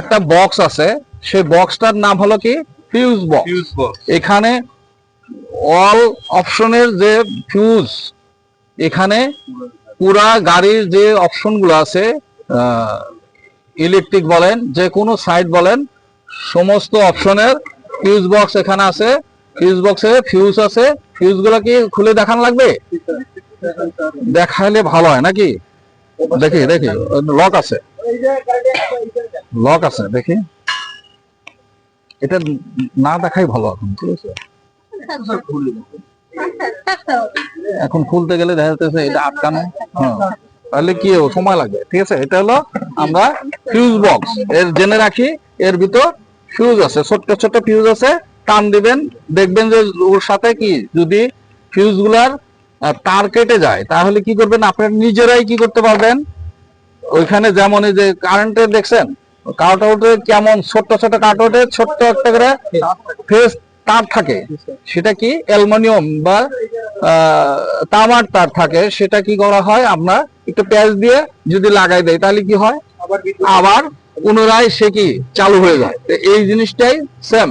একটা বক্স আছে। সেই বক্সটার নাম হলো কি? ফিউজ বক্স এখানে অল অপশনের যে ফিউজ এখানে পুরা গাড়ির যে অপশনগুলো আছে ইলেকট্রিক বলেন যে কোনো সাইড বলেন সমস্ত অপশনের ফিউজ বক্স এখানে আছে। ফিউজ বক্সে ফিউজ আছে। ফিউজগুলো কি খুলে দেখানো লাগবে? দেখাইলে ভালো হয় নাকি? দেখি দেখি। লক আছে। লক আছে, দেখি। এটা না দেখাই ভালো এখন, ঠিক আছে? এখন খুলতে গেলে দেখা যাচ্ছে এটা আটকানো। হ্যাঁ। তাহলে কি সময় লাগবে ঠিক আছে? এটা হলো আমরা ফিউজ বক্স এর জেনে রাখি, এর ভিতর ফিউজ আছে। ছোট্ট ছোট্ট ফিউজ আছে। টান দিবেন। দেখবেন যে ওর সাথে কি, যদি ফিউজগুলার তার কেটে যায়। তাহলে কি করবেন? আপনারা নিজেরাই কি করতে পারবেন? ওইখানে যেমন এই যে কারেন্টের দেখছেন কাট আউটে কেমন ছোট্ট ছোট কাট আউটে ছোট্ট একটা করে ফেস তার থাকে। সেটা কি? অ্যালুমিনিয়াম বা তামার তার থাকে। সেটা কি করা হয়? আমরা একটু প্যাচ দিয়ে যদি লাগাই দেয় তাহলে কি হয়? আবার পুনরায় সে কি চালু হয়ে যায়। এই জিনিসটাই সেম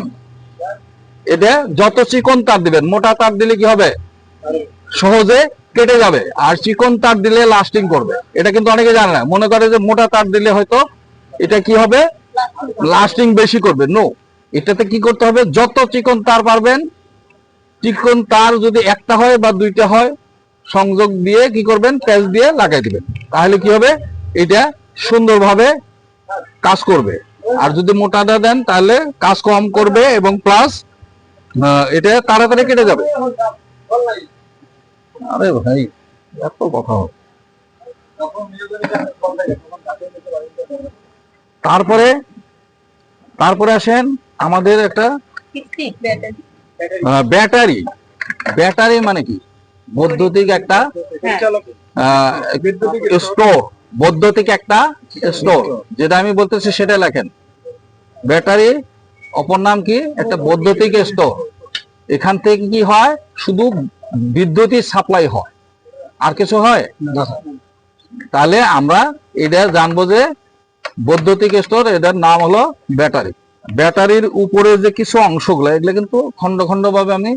এটা যত চিকন তার দিবেন, মোটা তার দিলে কি হবে? সহজে কেটে যাবে আর চিকন তার দিলে লাস্টিং করবে। এটা কিন্তু অনেকে জানে না। মনে করে যে মোটা তার দিলে হয়তো এটা কি হবে? লাস্টিং বেশি করবে। নো এটাতে কি করতে হবে? যত চিকন তার পারবেন, চিকন তার যদি একটা হয় বা দুইটা হয়, সংযোগ দিয়ে কি করবেন? প্যাচ দিয়ে লাগাই দিবেন। তাহলে কি হবে? এটা সুন্দরভাবে কাজ করবে। আর যদি মোটাটা দেন, তাহলে কাজ কম করবে এবং প্লাস এটা তাড়াতাড়ি কেটে যাবে। আরে ভাই, এত কথা। হবে। তারপরে তারপরে আসেন আমাদের একটা ব্যাটারি। ব্যাটারি মানে কি? বৈদ্যুতিক একটা স্টোর। বৈদ্যুতিক একটা স্টোর, যেটা আমি বলতেছি সেটা লেখেন। ব্যাটারি, অপর নাম কি? একটা বৈদ্যুতিক স্টোর। এখান থেকে কি হয়? শুধু বিদ্যুৎই সাপ্লাই হয়। আর কিছু হয়? তাহলে আমরা এটা জানব যে বৈদ্যুতিক স্টোর এটার নাম হলো ব্যাটারি। ব্যাটারির উপরে যে কিছু অংশগুলো, এগুলো কিন্তু খন্ড খন্ড ভাবে আমি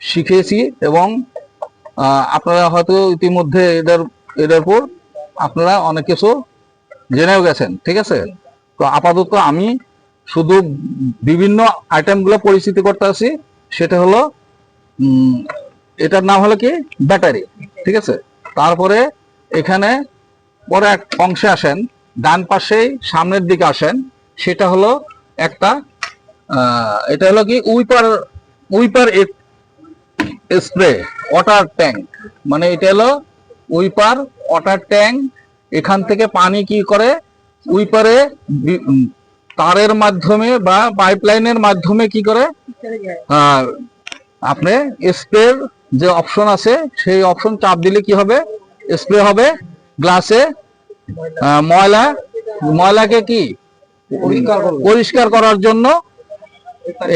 শিখেছি এবং আপনারা হয়তো ইতিমধ্যে এটার এটার উপর আপনারা অনেক কিছু জেনেও গেছেন, ঠিক আছে? তো আপাতত আমি শুধু বিভিন্ন আইটেমগুলো পরিচিতি করতে আছি সেটা হলো এটার নাম হলো কি? ব্যাটারি। ঠিক আছে? তারপরে এখানে পরে এক অংশে আসেন ডান পাশেই সামনের দিকে আসেন সেটা হলো একটা এটা হলো কি? Wiper wiper spray water tank. মানে এটা হলো উইপার ওয়াটার ট্যাঙ্ক এখান থেকে পানি কি করে? উইপারে তারের মাধ্যমে বা পাইপলাইনের মাধ্যমে কি করে? আপনি স্প্রের যে অপশন আছে সেই অপশন চাপ দিলে কি হবে? স্প্রে হবে গ্লাসে ময়লা ময়লাকে কি? পরিষ্কার করার জন্য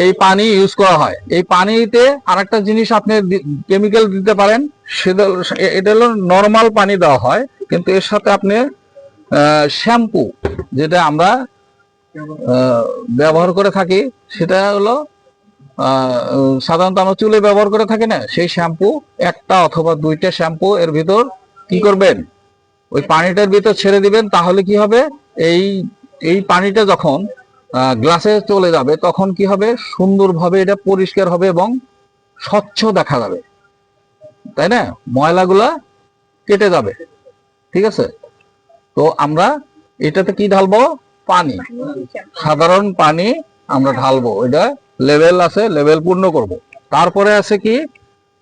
এই পানি ইউজ করা হয়। এই পানিতে আরেকটা জিনিস আপনি কেমিক্যাল দিতে পারেন সেটা এটা হলো নর্মাল পানি দেওয়া হয় কিন্তু এর সাথে আপনি শ্যাম্পু যেটা আমরা ব্যবহার করে থাকি সেটা হলো সাধারণত আমরা চুলে ব্যবহার করে থাকি না। সেই শ্যাম্পু একটা অথবা দুইটা শ্যাম্পু এর ভিতর কি করবেন? ওই পানিটার ভিতর ছেড়ে দিবেন তাহলে কি হবে? এই এই পানিটা যখন গ্লাসে চলে যাবে তখন কি হবে? সুন্দরভাবে এটা পরিষ্কার হবে এবং স্বচ্ছ দেখা যাবে। তাই না? ময়লাগুলা কেটে যাবে। ঠিক আছে? তো আমরা এটাতে কি ঢালবো? পানি। সাধারণ পানি আমরা ঢালবো। এটা লেভেল আছে, লেভেল পূর্ণ করব। তারপরে আছে কি?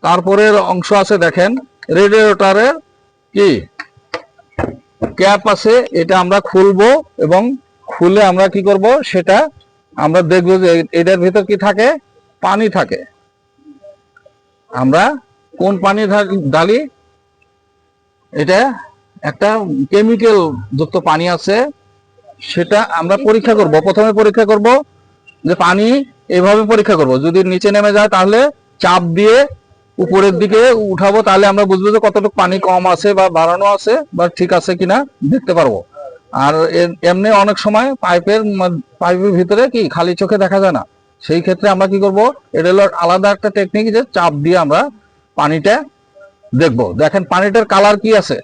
তারপরের অংশ আছে দেখেন রেডিয়েটরের কি? ক্যাপ আছে, এটা আমরা খুলবো এবং খুলে আমরা কি করব? সেটা আমরা দেখব যে এটার ভিতর কি থাকে? পানি থাকে। আমরা কোন পানি ডালি এটা একটা কেমিক্যাল যুক্ত পানি আছে, সেটা আমরা পরীক্ষা করব। প্রথমে পরীক্ষা করব যে পানি এভাবে পরীক্ষা করব। যদি নিচে নেমে যায় তাহলে চাপ দিয়ে উপরের দিকে উঠাবো তাহলে আমরা বুঝব যে কতটুকু পানি কম আছে বা বাড়ানো আছে বা ঠিক আছে কিনা দেখতে পারব। আর এমনি অনেক সময় পাইপের পাইপের ভিতরে কি খালি চোখে দেখা যায় না। সেই ক্ষেত্রে আমরা কি করব এটা হলো আলাদা একটা টেকনিক যে চাপ দিয়ে আমরা পানিটা দেখব। দেখেন পানিটার কালার কি আছে?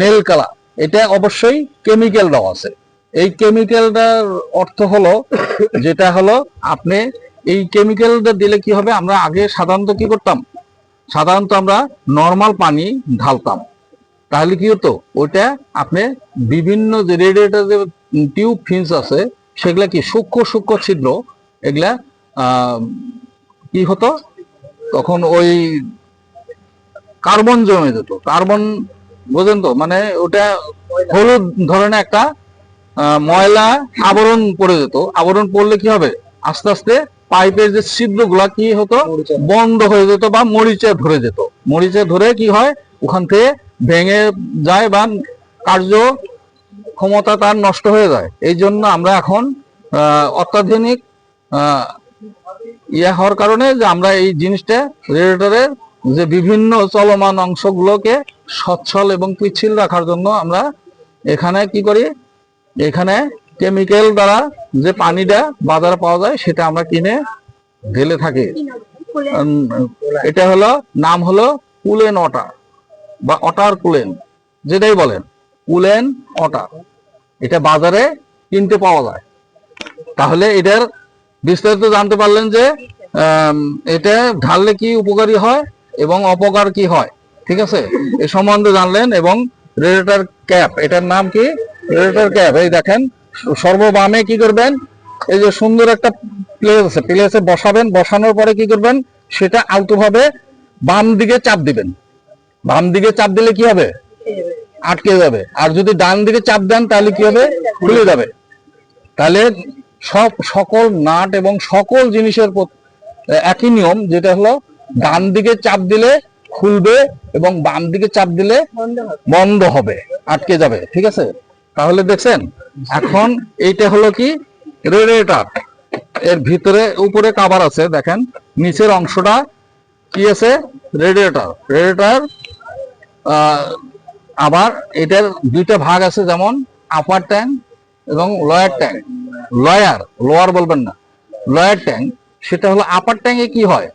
নীল কালার এটা অবশ্যই কেমিক্যাল দেওয়া আছে। এই কেমিক্যালটার অর্থ হলো, যেটা হলো আপনি এই কেমিক্যালটা দিলে কি হবে? আমরা আগে সাধারণত কি করতাম? সাধারণত আমরা নর্মাল পানি ঢালতাম। তাহলে কি হতো? ওইটা আপনি বিভিন্ন যে রেডিয়েটার যে টিউব ফিন্স আছে, সেগুলা কি সূক্ষ্ম সূক্ষ্ম ছিদ্র, এগুলা কি হতো? তখন ওই কার্বন জমে যেত। কার্বন বোঝেন তো? মানে ওটা হলুদ ধরনের একটা ময়লা আবরণ পড়ে যেত। আবরণ পড়লে কি হবে? আস্তে আস্তে পাইপের যে ছিদ্রগুলা কি হতো? বন্ধ হয়ে যেত বা মরিচে ধরে যেত। মরিচে ধরে কি হয়? ওখান থেকে ভেঙে যায় বা কার্য ক্ষমতা তার নষ্ট হয়ে যায়। এই জন্য আমরা এখন অত্যাধুনিক ইয়ে হওয়ার কারণে যে আমরা এই জিনিসটা রেডিয়েটরের যে বিভিন্ন চলমান অংশগুলোকে সচ্ছল এবং পিচ্ছিল রাখার জন্য আমরা এখানে কি করি? এখানে কেমিক্যাল দ্বারা যে পানিটা বাজারে পাওয়া যায়, সেটা আমরা কিনে ঢেলে থাকি। এটা হলো, নাম হলো কুলেন অটার বা অটার কুলেন, যেটাই বলেন, কুলেন অটা। এটা বাজারে কিনতে পাওয়া যায়। তাহলে এটার বিস্তারিত জানতে পারলেন যে এটা ঢাললে কি উপকারী হয় এবং অপকার কি হয়, ঠিক আছে? এ সম্বন্ধে জানলেন এবং রেডিয়েটর ক্যাপ, এটার নাম কি? রেডিয়েটর ক্যাপ এই দেখেন সর্ববামে কি করবেন? এই যে সুন্দর একটা প্লেস আছে প্লেসে বসাবেন বসানোর পরে কি করবেন? সেটা আলতো ভাবে বাম দিকে চাপ দিবেন। বাম দিকে চাপ দিলে কি হবে? আটকে যাবে। আর যদি ডান দিকে চাপ দেন তাহলে কি হবে? খুলে যাবে। তাহলে সব সকল নাট এবং সকল জিনিসের একই নিয়ম যেটা হলো ডান দিকে চাপ দিলে খুলবে এবং বাম দিকে চাপ দিলে বন্ধ হবে আটকে যাবে। ঠিক আছে? তাহলে দেখছেন, এখন এইটা হলো কি? রেডিয়েটর এর ভিতরে উপরে কাভার আছে, দেখেন। নিচের অংশটা কি আছে? রেডিয়েটর রেডিয়েটর আবার এটার দুইটা ভাগ আছে, যেমন আপার ট্যাঙ্ক এবং লয়ার ট্যাঙ্ক লয়ার লোয়ার বলবেন না। লয়ার ট্যাঙ্ক সেটা হলো আপার ট্যাঙ্কে কি হয়?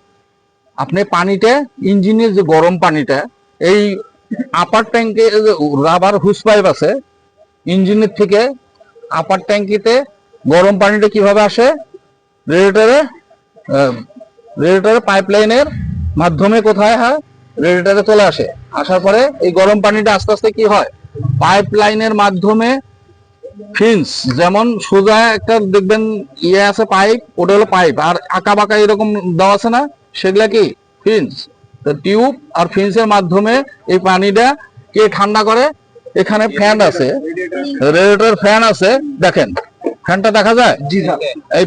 আপনি পানিটা ইঞ্জিনের যে গরম পানিটা, এই আপার ট্যাঙ্কে রাবার হুস পাইপ আছে ইঞ্জিনের থেকে আপার ট্যাঙ্কিতে গরম পানিটা কীভাবে আসে? রেডিয়েটারে রেডিয়েটারে পাইপলাইনের মাধ্যমে কোথায় হয়? রেডিয়েটারে চলে আসে। আসার পরে এই গরম পানিটা আস্তে আস্তে কি হয়? পাইপলাইনের মাধ্যমে ফিন্স যেমন সোজা একটা দেখবেন ইয়ে আছে পাইপ ওটা হলো পাইপ আর আঁকা বাঁকা এরকম দেওয়া আছে না? সেগুলা কি? ফিন্স টিউব আর ফিন্সের মাধ্যমে এই পানিটা কে ঠান্ডা করে? এখানে ফ্যান আছে। রেডিয়েটর ফ্যান আছে। দেখেন ফ্যানটা দেখা যায়? জি স্যার এই